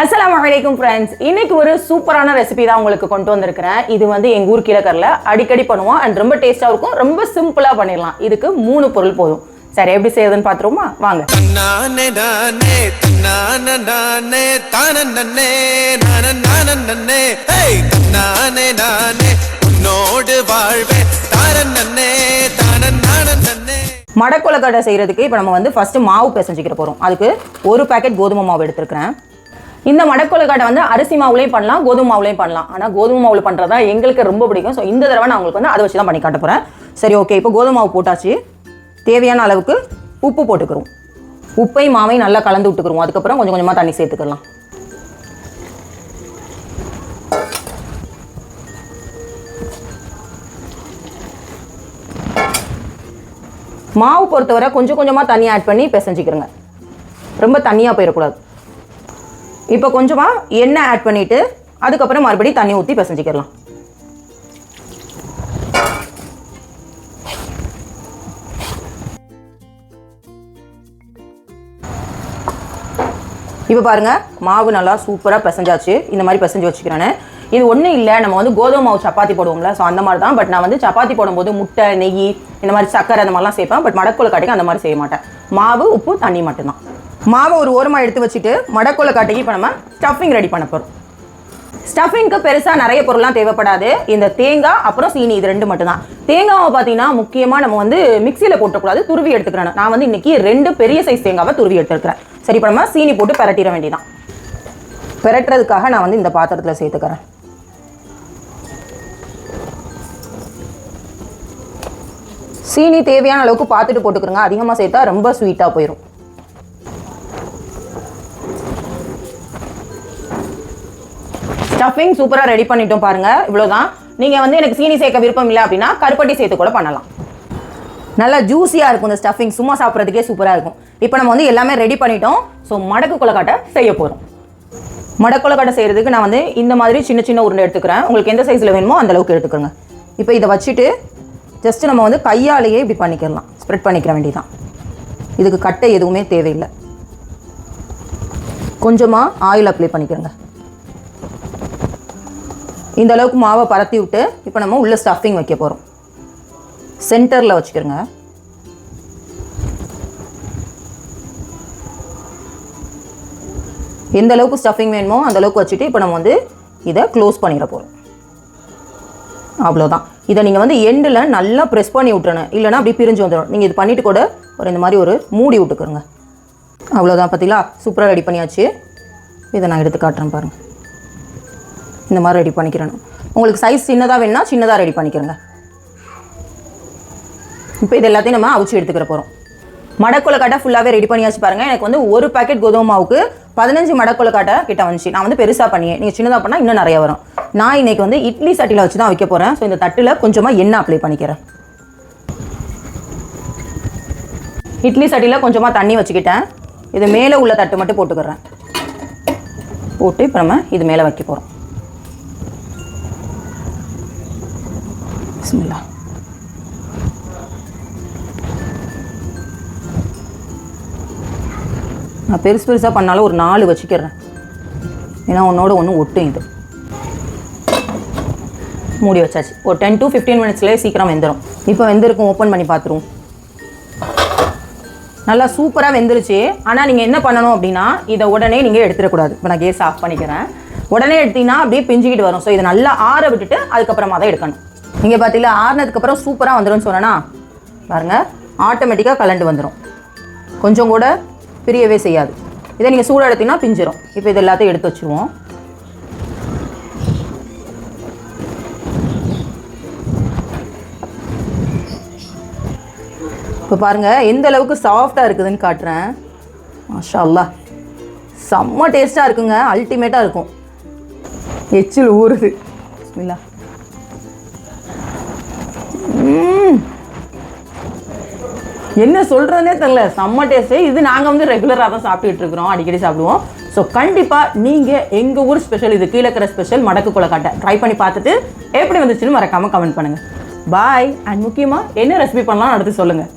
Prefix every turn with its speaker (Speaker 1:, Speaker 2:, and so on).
Speaker 1: அஸ்ஸலாமு அலைக்கும் ஃப்ரெண்ட்ஸ் இன்னைக்கு ஒரு சூப்பரான ரெசிபி தான் உங்களுக்கு கொண்டு வந்திருக்கிறேன். இது வந்து எங்கள் ஊர் கீழக்கரில் அடிக்கடி பண்ணுவோம். அண்ட் ரொம்ப டேஸ்ட்டாக இருக்கும். ரொம்ப சிம்பிளாக பண்ணிடலாம். இதுக்கு மூணு பொருள் போதும். சரி எப்படி செய்யுதுன்னு பார்த்துருவோமா? வாங்க. மடக்கொலக்கடை செய்கிறதுக்கு இப்போ நம்ம வந்து ஃபஸ்ட்டு மாவு பிசைஞ்சிக்கிற போகிறோம் அதுக்கு ஒரு பாக்கெட் கோதுமை மாவு எடுத்துருக்கிறேன். இந்த மடக்கொலக்கடை வந்து அரிசி மாவுலையும் பண்ணலாம் கோதுமை மாவுலையும் பண்ணலாம். ஆனால் கோதுமை மாவுல பண்ணுறது தான் எங்களுக்கு ரொம்ப பிடிக்கும். ஸோ இந்த தடவை நான் உங்களுக்கு வந்து அதை வச்சு தான் பண்ணி காட்ட போகிறேன் சரி ஓகே இப்போ கோதுமை மாவு போட்டாச்சு. தேவையான அளவுக்கு உப்பு போட்டுக்கிறோம். உப்பையும் மாவையும் நல்லா கலந்து விட்டுக்கிறோம். அதுக்கப்புறம் கொஞ்சம் கொஞ்சமாக தண்ணி சேர்த்துக்கலாம். மாவு பொறுத்தவரை கொஞ்சம் கொஞ்சமாக தண்ணி ஆட் பண்ணி பிசைஞ்சிக்கிறோங்க. ரொம்ப தண்ணியாக போயிடக்கூடாது. இப்போ கொஞ்சமாக எண்ணெய் ஆட் பண்ணிவிட்டு அதுக்கப்புறம் மறுபடியும் தண்ணி ஊற்றி பிசைஞ்சிக்கிறலாம் இப்போ பாருங்க மாவு நல்லா சூப்பராக பிசைஞ்சாச்சு. இந்த மாதிரி பிசைஞ்சு வச்சுக்கிறேன்னு இது ஒன்றும் இல்லை நம்ம வந்து கோதுமை மாவு சப்பாத்தி போடுவோம்ல ஸோ அந்த மாதிரி தான் பட் நான் வந்து சப்பாத்தி போடும்போது முட்டை நெய் இந்த மாதிரி சக்கரை அந்த மாதிரிலாம் சேர்ப்பேன். பட் மடக்குள்ள கடைக்கு அந்த மாதிரி செய்ய மாட்டேன். மாவு உப்பு தண்ணி மட்டும்தான். மாவை ஒரு ஓரமாக எடுத்து வச்சுட்டு மடக்கோலை காட்டிக்கு இப்போ நம்ம ஸ்டஃபிங் ரெடி பண்ண போகிறோம் ஸ்டஃபிங்க்கு பெருசாக நிறைய பொருள்லாம் தேவைப்படாது. இந்த தேங்காய் அப்புறம் சீனி இது ரெண்டு மட்டும்தான். தேங்காவை பார்த்தீங்கன்னா முக்கியமாக நம்ம வந்து மிக்சியில் போட்டக்கூடாது துருவி எடுத்துக்கிறேன் நான் வந்து இன்னைக்கு ரெண்டு பெரிய சைஸ் தேங்காவை துருவி எடுத்துருக்கிறேன். சரி இப்போ நம்ம சீனி போட்டு பெரட்டிட வேண்டியதான் பெரட்டுறதுக்காக நான் வந்து இந்த பாத்திரத்தில் சேர்த்துக்கிறேன். சீனி தேவையான அளவுக்கு பார்த்துட்டு போட்டுக்கிறோங்க. அதிகமாக சேர்த்தா ரொம்ப ஸ்வீட்டாக போயிடும் ஸ்டஃபிங் சூப்பராக ரெடி பண்ணிட்டோம் பாருங்க. இவ்வளோதான் நீங்கள் வந்து எனக்கு சீனி சேர்க்க விருப்பம் இல்லை அப்படின்னா கருப்பட்டி சேர்த்து கூட பண்ணலாம். நல்லா ஜூஸியாக இருக்கும் இந்த ஸ்டஃபிங் சும்மா சாப்பிட்றதுக்கே சூப்பராக இருக்கும். இப்போ நம்ம வந்து எல்லாமே ரெடி பண்ணிட்டோம். ஸோ மடக்கு கொலக்காட்டை செய்ய போகிறோம் மடக்கொலக்காட்டை செய்கிறதுக்கு நான் வந்து இந்த மாதிரி சின்ன சின்ன உருண்டை எடுத்துக்கிறேன். உங்களுக்கு எந்த சைஸில் வேணுமோ அந்த அளவுக்கு எடுத்துக்கோங்க. இப்போ இதை வச்சுட்டு ஜஸ்ட் நம்ம வந்து கையாலேயே இப்படி பண்ணிக்கிடலாம் ஸ்ப்ரெட் பண்ணிக்கிற வேண்டியதான் இதுக்கு கட்டை எதுவுமே தேவையில்லை. கொஞ்சமாக ஆயில் அப்ளை பண்ணிக்கிறேங்க. இந்த அளவுக்கு மாவை பரத்தி விட்டு இப்போ நம்ம உள்ள ஸ்டஃபிங் வைக்க போகிறோம் சென்டரில் வச்சுக்கிறோங்க. எந்த அளவுக்கு ஸ்டஃபிங் வேணுமோ அந்த அளவுக்கு வச்சுட்டு இப்போ நம்ம வந்து இதை க்ளோஸ் பண்ணிட போகிறோம் அவ்வளோதான் இதை நீங்கள் வந்து எண்டில் நல்லா ப்ரெஸ் பண்ணி விட்டுறணும். இல்லைனா அப்படி பிரிஞ்சு வந்துடும். நீங்கள் இது பண்ணிவிட்டு கூட ஒரு இந்த மாதிரி ஒரு மூடி விட்டுக்கிறோங்க அவ்வளோதான் பார்த்தீங்களா சூப்பராக ரெடி பண்ணியாச்சு. இதை நான் எடுத்து காட்டுறேன் பாருங்கள் இந்த மாதிரி ரெடி பண்ணிக்கிறேன் உங்களுக்கு சைஸ் சின்னதாக வேணும்னா சின்னதாக ரெடி பண்ணிக்கிறேங்க. இப்போ இது எல்லாத்தையும் நம்ம அவிச்சு எடுத்துக்கிற போகிறோம் மடக்கொலக்காட்டை ஃபுல்லாகவே ரெடி பண்ணியாச்சு பாருங்கள் எனக்கு வந்து ஒரு பேக்கெட் கோதுமை மாவுக்கு பதினஞ்சு மடக்கொலக்காட்டை கிட்ட வந்துச்சு. நான் வந்து பெருசாக பண்ணியேன் நீங்கள் சின்னதாக பண்ணால் இன்னும் நிறைய வரும். நான் இன்றைக்கி வந்து இட்லி சட்டியில் வச்சு தான் வைக்க போகிறேன் ஸோ இந்த தட்டில் கொஞ்சமாக எண்ணெய் அப்ளை பண்ணிக்கிறேன். இட்லி சட்டியில் கொஞ்சமாக தண்ணி வச்சுக்கிட்டேன். இது மேலே உள்ள தட்டு மட்டும் போட்டுக்கிறேன். போட்டு இப்போ நம்ம இது மேலே வைக்க போகிறோம் பிஸ்மில்லா. நான் பெருசு பெருசாக பண்ணாலும் ஒரு நாலு வச்சுக்கிறேன். ஏன்னா உன்னோட ஒன்று ஒட்டும் இது. மூடி வச்சாச்சு. ஒரு டென் டு ஃபிஃப்டீன் மினிட்ஸ்லேயே சீக்கிரம் வெந்துடும் இப்போ வெந்திருக்கும் ஓப்பன் பண்ணி பார்த்துருவோம் நல்லா சூப்பராக வெந்துருச்சு. ஆனால் நீங்கள் என்ன பண்ணணும் அப்படின்னா இதை உடனே நீங்கள் எடுத்துடக்கூடாது. இப்போ நான் கேஸ் ஆஃப் பண்ணிக்கிறேன். உடனே எடுத்தீங்கன்னா அப்படியே பிஞ்சிக்கிட்டு வரும். ஸோ இதை நல்லா ஆற விட்டுட்டு அதுக்கப்புறமா தான் எடுக்கணும். நீங்கள் பார்த்தீங்களா ஆறுனதுக்கப்புறம் சூப்பராக வந்துடும் சொன்னேன்னா பாருங்கள் ஆட்டோமேட்டிக்காக கலண்டு வந்துடும் கொஞ்சம் கூட பிரியவே செய்யாது. இதை நீங்கள் சூடாக எடுத்தீங்கன்னா பிஞ்சிரும். இப்போ இது எல்லாத்தையும் எடுத்து வச்சுருவோம். இப்போ பாருங்கள் எந்த அளவுக்கு சாஃப்டாக இருக்குதுன்னு காட்டுறேன். மாஷா அல்லா செம்ம டேஸ்ட்டாக இருக்குங்க அல்டிமேட்டாக இருக்கும். எச்சில் ஊறுது. பிஸ்மில்லா என்ன சொல்கிறதுனே தெரில செம்ம டேஸ்ட்டு இது நாங்கள் வந்து ரெகுலராக தான் சாப்பிட்டுட்டு இருக்கிறோம். அடிக்கடி சாப்பிடுவோம். ஸோ கண்டிப்பாக நீங்கள் எங்கள் ஊர் ஸ்பெஷல் இது கீழே இருக்கிற ஸ்பெஷல் மடக்கு கொலக்காட்டை ட்ரை பண்ணி பார்த்துட்டு எப்படி வந்துச்சுன்னு மறக்காமல் கமெண்ட் பண்ணுங்கள் பாய் அண்ட் முக்கியமாக என்ன ரெசிபி பண்ணலாம் அடுத்து சொல்லுங்கள்